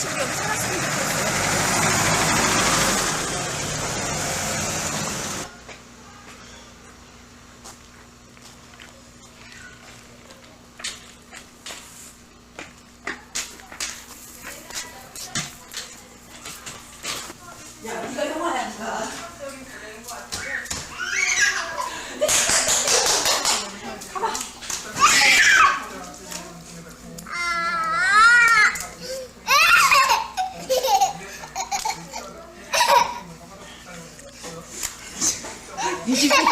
같이 우리 여기 살았으면 좋겠어. 야, 네가 영화야,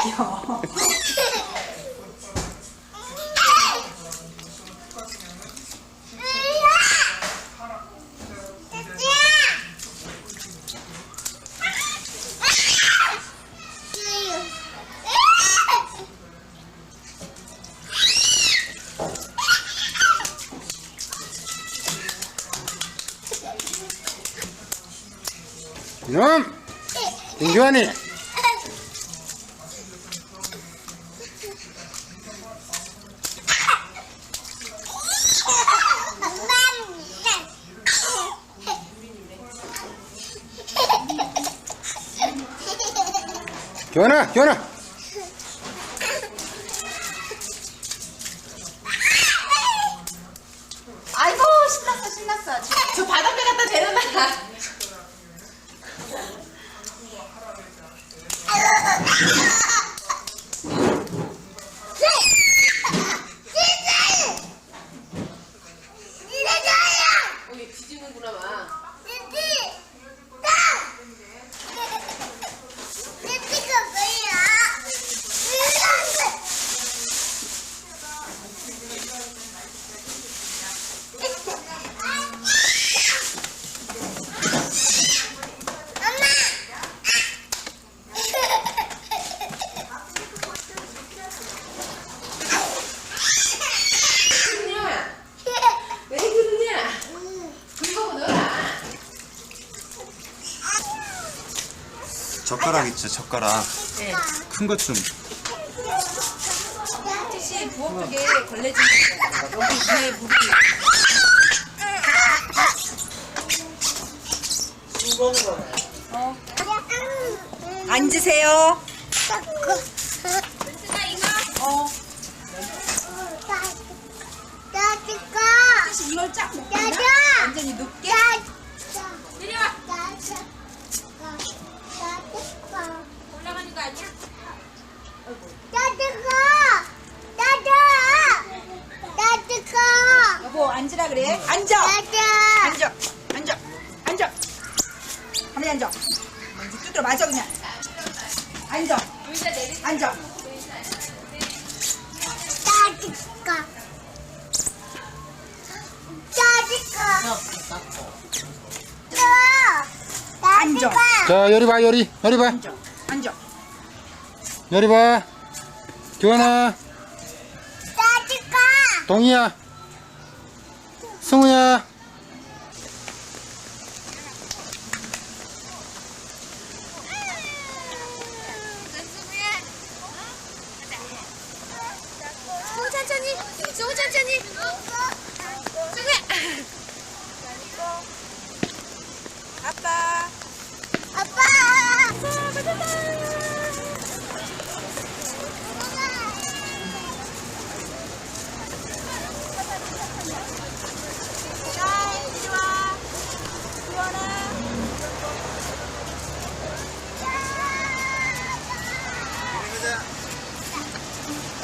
니집 새끼 규환아! 규환아! 아이고 신났어 신났어. 저, 저 바닷가 갖다 데려놔. 어, 얘 뒤지는구나 막. 그러냐? 왜 그러냐? 긁어 넣어라. 젓가락 네. 큰 것 좀 혹시 부엌 쪽에 걸레질 있어요. 여기 위에 물이 어. 앉으세요. 어. 이걸 쫙 먹나? 완전히 눕게? 이리 와. 올라가는 거 아니야? 여보 앉으라 그래. 앉아. 앉아. 앉아. 앉아. 가만히 앉아. 뚜드려 맞아 그냥. 앉아. 앉아. 앉아. 자, 요리 봐, 요리. 요리 봐. 앉아. 앉아. 요리 봐. 규환아. 동이야. 승우야. 승우 천천히 승우 천천히 승우야 아빠. 아빠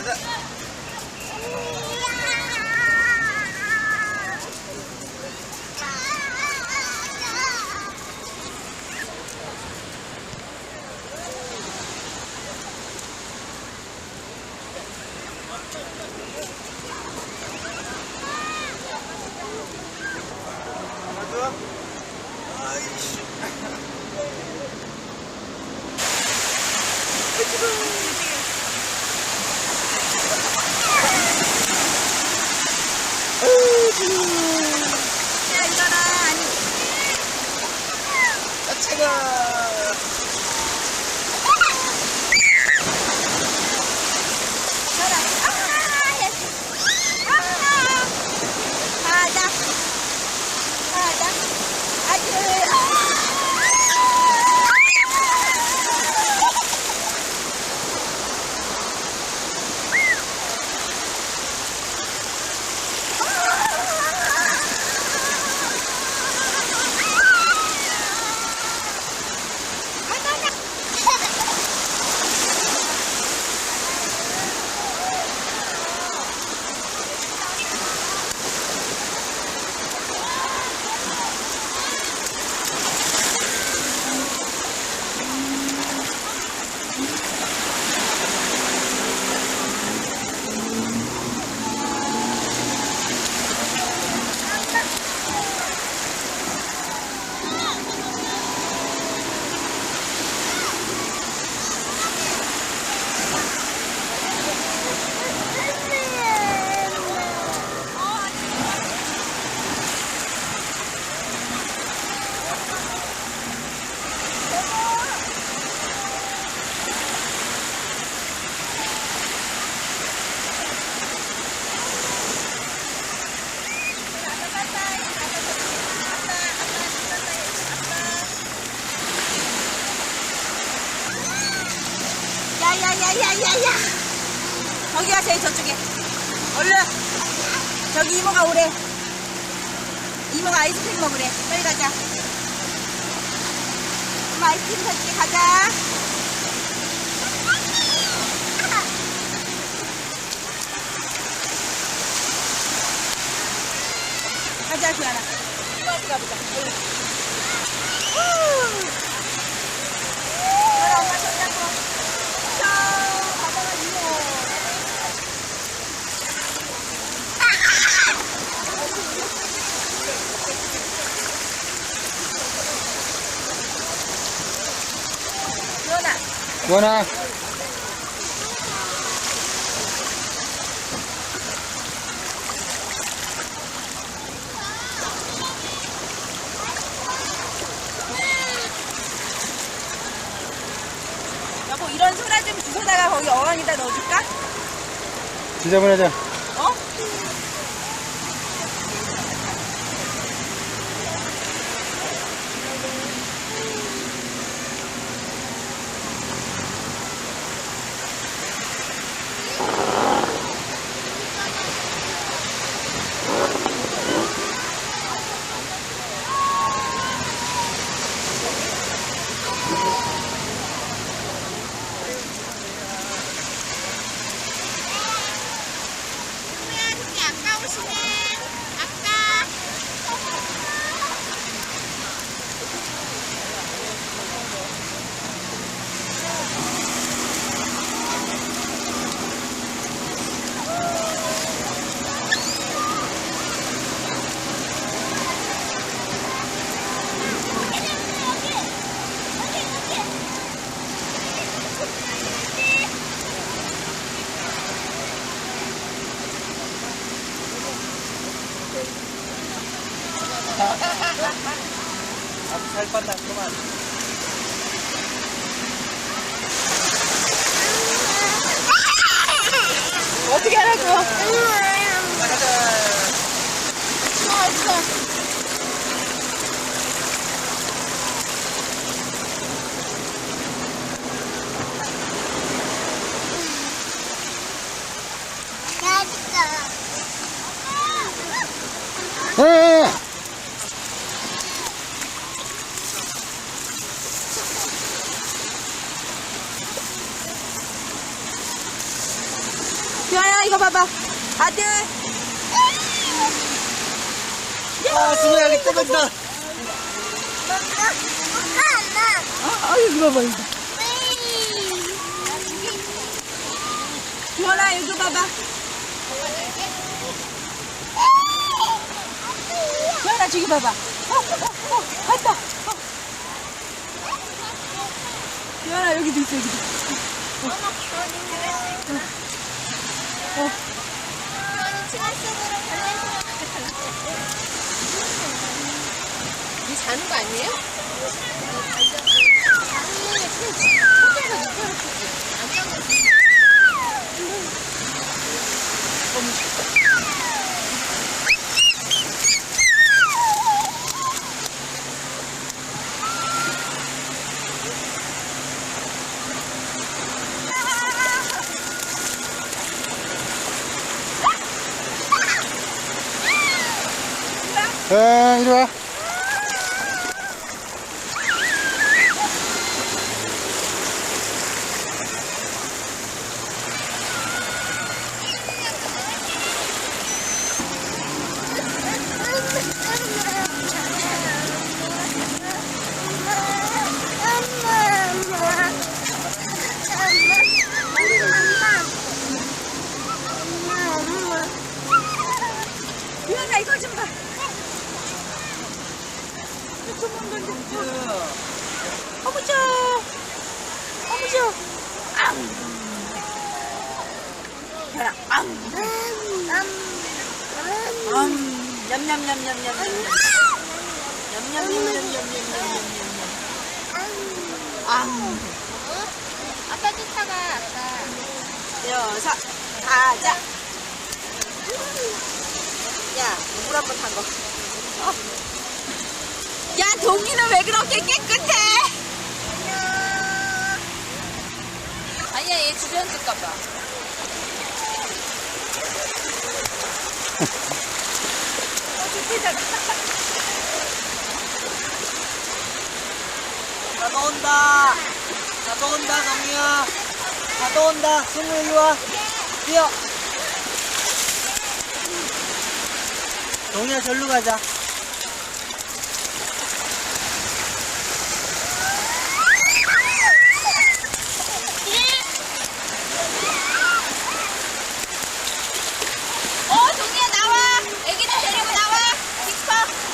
Ada. 야야야야야 저기 가세요 저쪽에. 얼른. 저기 이모가 오래. 이모가 아이스크림 먹으래. 빨리 가자. 엄마 아이스크림 사줄게. 가자. 가자 교환아. 가보자 가보자. 교환아 여보 이런 소라 좀 주워다가 거기 어항에다 넣어줄까? 지저분하자 어? This is 잘 끝났구만. 어떻게 하라고? 나가자. 어, 어, 어. 아들 아, 수고야, 여기 뜨거다. 어? 아유 이거 봐 이거 규환아 이거 봐봐 규환아 저기 봐봐 어, 어, 어, 어. 규환아 여기도 있어 여기도 어. 이 자는 거 아니에요? 호텔에서 아. 아빠 쫓아가, 아빠. 여섯. 가자. 야, 물 한번탄 거. 어. 야, 동이는 왜 그렇게 깨끗해? 아니야, 얘 주변 찍까봐. 나도 온다. 나도 온다, 동이야. 나도 온다. 승우 일로 와. 뛰어. 동이야, 절로 가자. 어 동이야 나와. 애기들 데리고 나와. 빅퍼.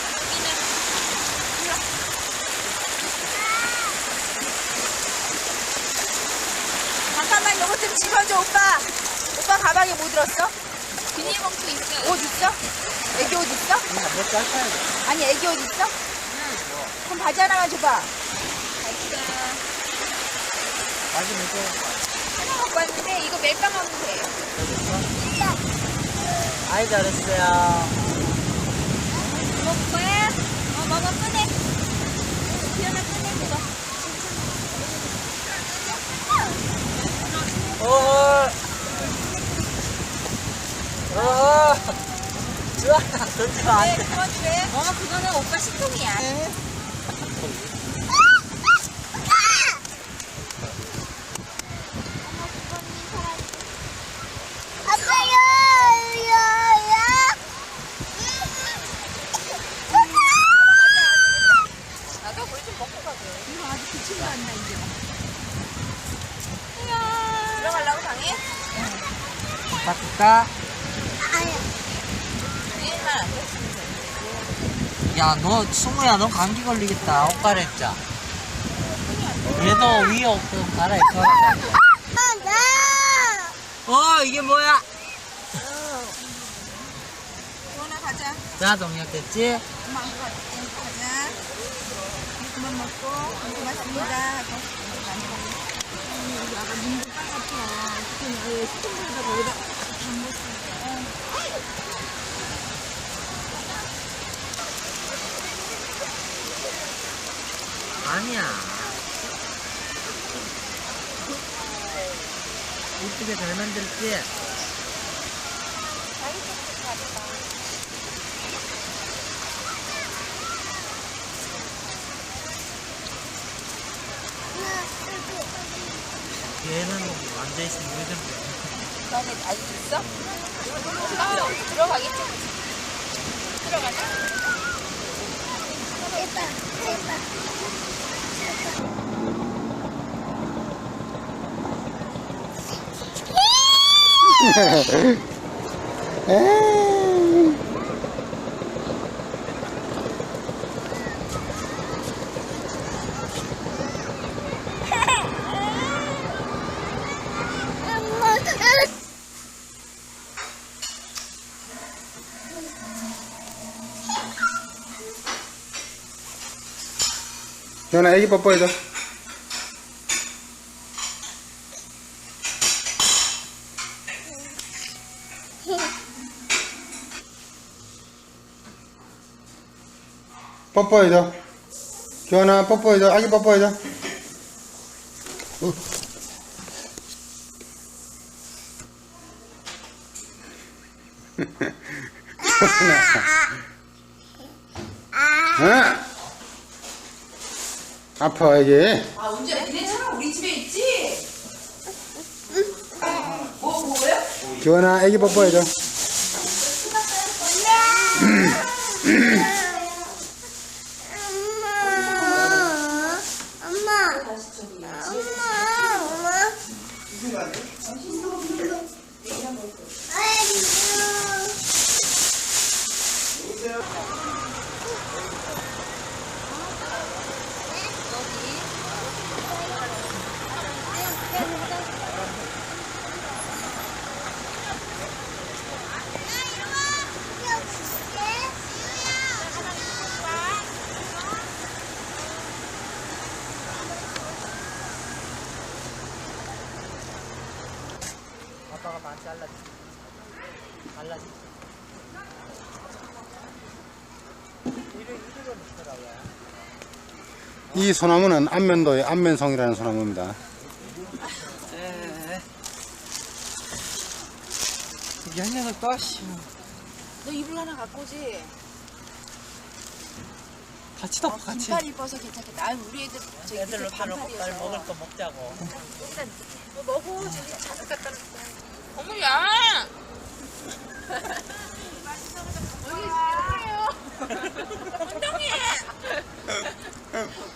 잠깐만 요거 좀 집어줘 오빠. 오빠 가방에 뭐 들었어? 비닐봉투 있어. 옷 있어? 애기 옷 있어? 차이? 아니 애기 옷 있어? 그럼 바지 하나만 줘봐. 아직 못 먹었어. 하나 갖고 왔는데 이거 멜빵 하면 돼. 아이, 잘했어요. 먹을 거야? 어 먹어 꺼내. 비현아 꺼내 그거. 어. 어. 좋아. 던지면 안 돼. 그건 왜? 어 그거는 오빠 식통이야. 나도 물좀 먹고 가게. 이거 아직 기침도 안 나, 이제. 들어가려고 방에? 바꿀까? 야, 너, 승우야, 너 감기 걸리겠다. 옷 갈아입자. 얘도 위에 옷도 갈아입혀. 어, 이게 뭐야? 원아 가자. 자, 동력 됐지? 엄마 안 가자. 그만 먹고 고맙습니다 하고. 아니 야. 이쁘게 잘 만들지? 얘는 앉아있으면 왜 그래? 너네 아직 있어? 아, 들어가겠지? 들어가자. 에이. 현아 애기 뽀뽀해줘 뽀뽀해줘 기원아 뽀뽀해줘 아파 이게 아 은주야 니네처럼 우리 집에 있지? 뭐 뭐야? 기원아 애기 뽀뽀해줘 이 소나무는 안면도의 안면성이라는 소나무입니다. 이게 한 년을 떠, 씨. 너 이불 하나 갖고 오지? 같이 덮어, 어, 같이. 긴팔 입어서 괜찮겠다. 아, 우리 애들 저기 애들로 밑에 빨리 먹을 거 먹자고. 너 먹어. 저기 자석 갖다 놓고. 어머야! 여기 싫어요. 아. 엉덩이!